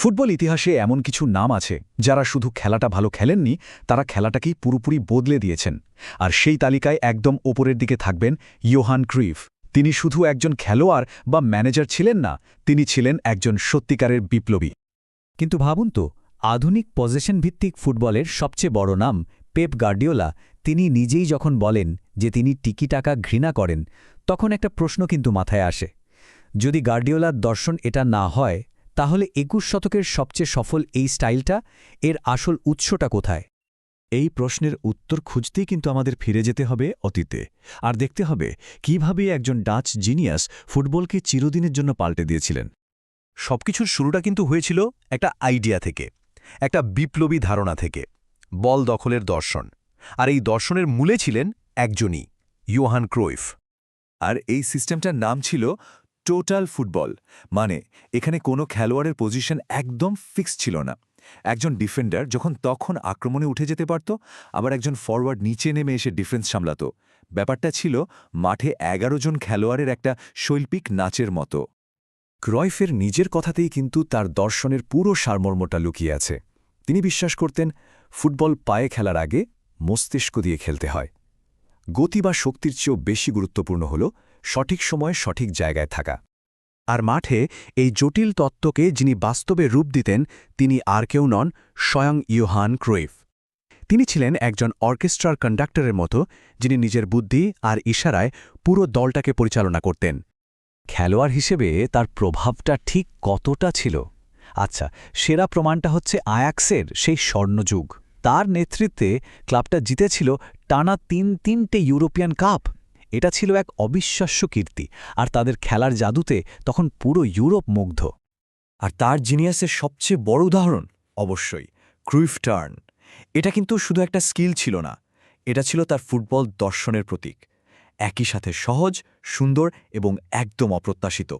Football ইতিহাসে এমন কিছু নাম আছে, যারা শুধু খেলাটা ভালো খেলেননি, তারা খেলাটাকেই পুরোপুরি বদলে দিয়েছেন। আর সেই তালিকায় একদম ওপরের দিকে থাকবেন ইয়োহান ক্রিফ। তিনি শুধু একজন খেলোয়াড় বা ম্যানেজার ছিলেন না, তিনি ছিলেন একজন সত্যিকারের বিপ্লবী। কিন্তু ভাবুন তো, আধুনিক পজিশন ভিত্তিক ফুটবলের সবচেয়ে বড় নাম পেপ গার্ডিওলা। তিনি নিজেই যখন বলেন যে তিনি টিকি টাকা ঘৃণা করেন, তখন একটা প্রশ্ন কিন্তু মাথায় আসে। যদি গার্ডিওলার দর্শন এটা না হয় তাহলে একুশ শতকের সবচেয়ে সফল এই স্টাইলটা, এর আসল উৎসটা কোথায়? এই প্রশ্নের উত্তর খুঁজতেই কিন্তু আমাদের ফিরে যেতে হবে অতীতে। আর দেখতে হবে কীভাবে একজন ডাচ জিনিয়াস ফুটবলকে চিরদিনের জন্য পাল্টে দিয়েছিলেন। সবকিছুর শুরুটা কিন্তু হয়েছিল একটা আইডিয়া থেকে, একটা বিপ্লবী ধারণা থেকে, বল দখলের দর্শন। আর এই দর্শনের মূলে ছিলেন একজনই, ইয়োহান ক্রোইফ। আর এই সিস্টেমটার নাম ছিল টোটাল ফুটবল মানে এখানে কোনো খেলোয়াড়ের পজিশন একদম ফিক্স ছিল না। একজন ডিফেন্ডার যখন তখন আক্রমণে উঠে যেতে পারত, আবার একজন ফরওয়ার্ড নিচে নেমে এসে ডিফেন্স সামলাত। ব্যাপারটা ছিল মাঠে এগারো জন খেলোয়াড়ের একটা শৈল্পিক নাচের মতো। ক্রয়ফের নিজের কথাতেই কিন্তু তার দর্শনের পুরো সারমর্মটা লুকিয়ে আছে। তিনি বিশ্বাস করতেন, ফুটবল পায়ে খেলার আগে মস্তিষ্ক দিয়ে খেলতে হয়। গতি বা শক্তির চেয়েও বেশি গুরুত্বপূর্ণ হল সঠিক সময়ে সঠিক জায়গায় থাকা। আর মাঠে এই জটিল তত্ত্বকে যিনি বাস্তবে রূপ দিতেন, তিনি আর কেউ নন, স্বয়ং ইয়োহান ক্রোইফ। তিনি ছিলেন একজন অর্কেস্ট্রার কন্ডাক্টরের মতো, যিনি নিজের বুদ্ধি আর ইশারায় পুরো দলটাকে পরিচালনা করতেন। খেলোয়াড় হিসেবে তার প্রভাবটা ঠিক কতটা ছিল? আচ্ছা সেরা প্রমাণটা হচ্ছে আয়াক্সের সেই স্বর্ণযুগ। তার নেতৃত্বে ক্লাবটা জিতেছিল টানা তিন তিনটে ইউরোপিয়ান কাপ। এটা ছিল এক অবিশ্বাস্য কীর্তি, আর তাদের খেলার জাদুতে তখন পুরো ইউরোপ মুগ্ধ। আর তার জিনিয়াসের সবচেয়ে বড় উদাহরণ, অবশ্যই, ক্রুইফ টার্ন। এটা কিন্তু শুধু একটা স্কিল ছিল না, এটা ছিল তার ফুটবল দর্শনের প্রতীক। একই সাথে সহজ, সুন্দর এবং একদম অপ্রত্যাশিত।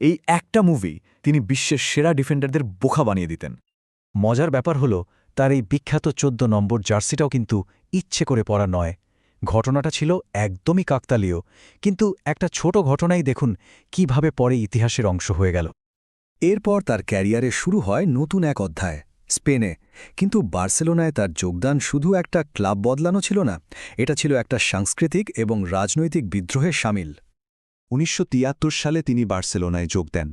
এই একটা মুভি তিনি বিশ্বের সেরা ডিফেন্ডারদের বোখা বানিয়ে দিতেন। মজার ব্যাপার হল, তার এই বিখ্যাত চোদ্দ নম্বর জার্সিটাও কিন্তু ইচ্ছে করে পড়া নয়। ঘটনাটা ছিল একদমই কাকতালীয়, কিন্তু একটা ছোট ঘটনাই দেখুন কীভাবে পরে ইতিহাসের অংশ হয়ে গেল। এরপর তার ক্যারিয়ারে শুরু হয় নতুন এক অধ্যায়, স্পেনে। কিন্তু বার্সেলোনায় তার যোগদান শুধু একটা ক্লাব বদলানো ছিল না, এটা ছিল একটা সাংস্কৃতিক এবং রাজনৈতিক বিদ্রোহে সামিল। উনিশশো তিয়াত্তর সালে তিনি বার্সেলোনায় যোগ দেন।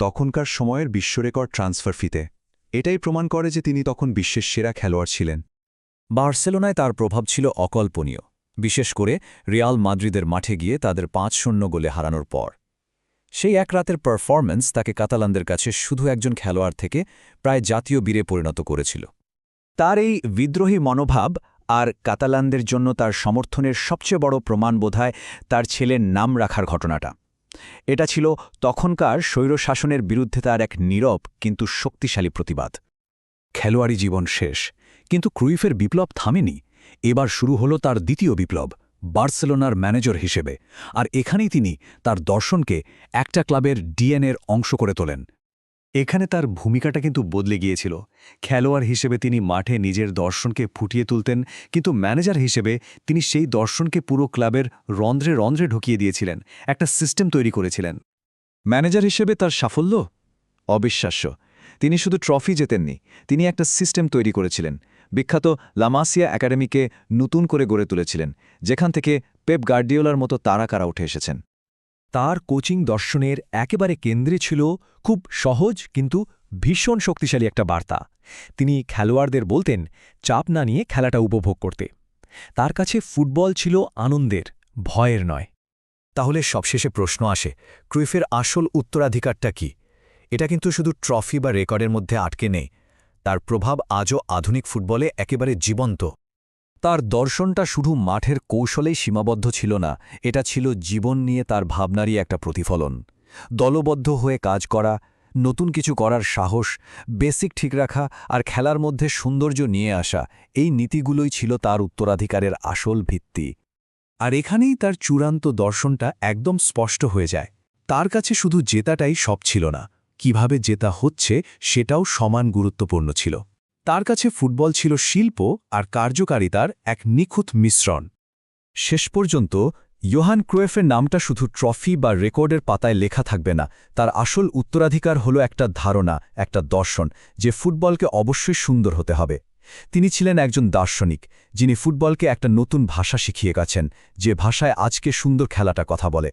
তখনকার সময়ের বিশ্বরেকর্ড ট্রান্সফার ফিতে। এটাই প্রমাণ করে যে তিনি তখন বিশ্বের সেরা খেলোয়াড় ছিলেন। বার্সেলোনায় তার প্রভাব ছিল অকল্পনীয়। বিশেষ করে রিয়াল মাদ্রিদের মাঠে গিয়ে তাদের পাঁচ শূন্য গোলে হারানোর পর। সেই এক রাতের পারফরম্যান্স তাকে কাতালানদের কাছে শুধু একজন খেলোয়াড় থেকে প্রায় জাতীয় বীরে পরিণত করেছিল। তার এই বিদ্রোহী মনোভাব আর কাতালানদের জন্য তার সমর্থনের সবচেয়ে বড় প্রমাণ বোধায় তার ছেলের নাম রাখার ঘটনাটা। এটা ছিল তখনকার স্বৈরশাসনের বিরুদ্ধে তার এক নীরব কিন্তু শক্তিশালী প্রতিবাদ। খেলোয়াড়ি জীবন শেষ, কিন্তু ক্রুইফের বিপ্লব থামেনি। এবার শুরু হল তার দ্বিতীয় বিপ্লব, বার্সেলোনার ম্যানেজার হিসেবে, আর এখানেই তিনি তার দর্শনকে একটা ক্লাবের ডিএনএর অংশ করে তোলেন। এখানে তার ভূমিকাটা কিন্তু বদলে গিয়েছিল। খেলোয়াড় হিসেবে তিনি মাঠে নিজের দর্শনকে ফুটিয়ে তুলতেন, কিন্তু ম্যানেজার হিসেবে তিনি সেই দর্শনকে পুরো ক্লাবের রন্ধ্রে রন্ধ্রে ঢুকিয়ে দিয়েছিলেন, একটা সিস্টেম তৈরি করেছিলেন। ম্যানেজার হিসেবে তার সাফল্য? অবিশ্বাস্য। তিনি শুধু ট্রফি জেতেননি, তিনি একটা সিস্টেম তৈরি করেছিলেন। বিখ্যাত লামাসিয়া একাডেমিকে নতুন করে গড়ে তুলেছিলেন, যেখান থেকে পেপ গার্ডিওলার মতো তারা কারা উঠে এসেছেন। তার কোচিং দর্শনের একেবারে কেন্দ্রে ছিল খুব সহজ কিন্তু ভীষণ শক্তিশালী একটা বার্তা। তিনি খেলোয়াড়দের বলতেন, চাপ না নিয়ে খেলাটা উপভোগ করতে। তার কাছে ফুটবল ছিল আনন্দের, ভয়ের নয়। তাহলে সবশেষে প্রশ্ন আসে, ক্রুইফের আসল উত্তরাধিকারটা কি? এটা কিন্তু শুধু ট্রফি বা রেকর্ডের মধ্যে আটকে নেই তার প্রভাব আজও আধুনিক ফুটবলে একেবারে জীবন্ত। তার দর্শনটা শুধু মাঠের কৌশলেই সীমাবদ্ধ ছিল না, এটা ছিল জীবন নিয়ে তার ভাবনারই একটা প্রতিফলন। দলবদ্ধ হয়ে কাজ করা, নতুন কিছু করার সাহস, বেসিক ঠিক রাখা আর খেলার মধ্যে সৌন্দর্য নিয়ে আসা, এই নীতিগুলোই ছিল তার উত্তরাধিকারের আসল ভিত্তি। আর এখানেই তার চূড়ান্ত দর্শনটা একদম স্পষ্ট হয়ে যায়। তার কাছে শুধু জেতাটাই সব ছিল না কীভাবে জেতা হচ্ছে সেটাও সমান গুরুত্বপূর্ণ ছিল। তার কাছে ফুটবল ছিল শিল্প আর কার্যকারিতার এক নিখুঁত মিশ্রণ। শেষ পর্যন্ত, ইয়োহান ক্রোয়েফের নামটা শুধু ট্রফি বা রেকর্ডের পাতায় লেখা থাকবে না, তার আসল উত্তরাধিকার হলো একটা ধারণা, একটা দর্শন, যে ফুটবলকে অবশ্যই সুন্দর হতে হবে। তিনি ছিলেন একজন দার্শনিক, যিনি ফুটবলকে একটা নতুন ভাষা শিখিয়ে গেছেন, যে ভাষায় আজকে সুন্দর খেলাটা কথা বলে।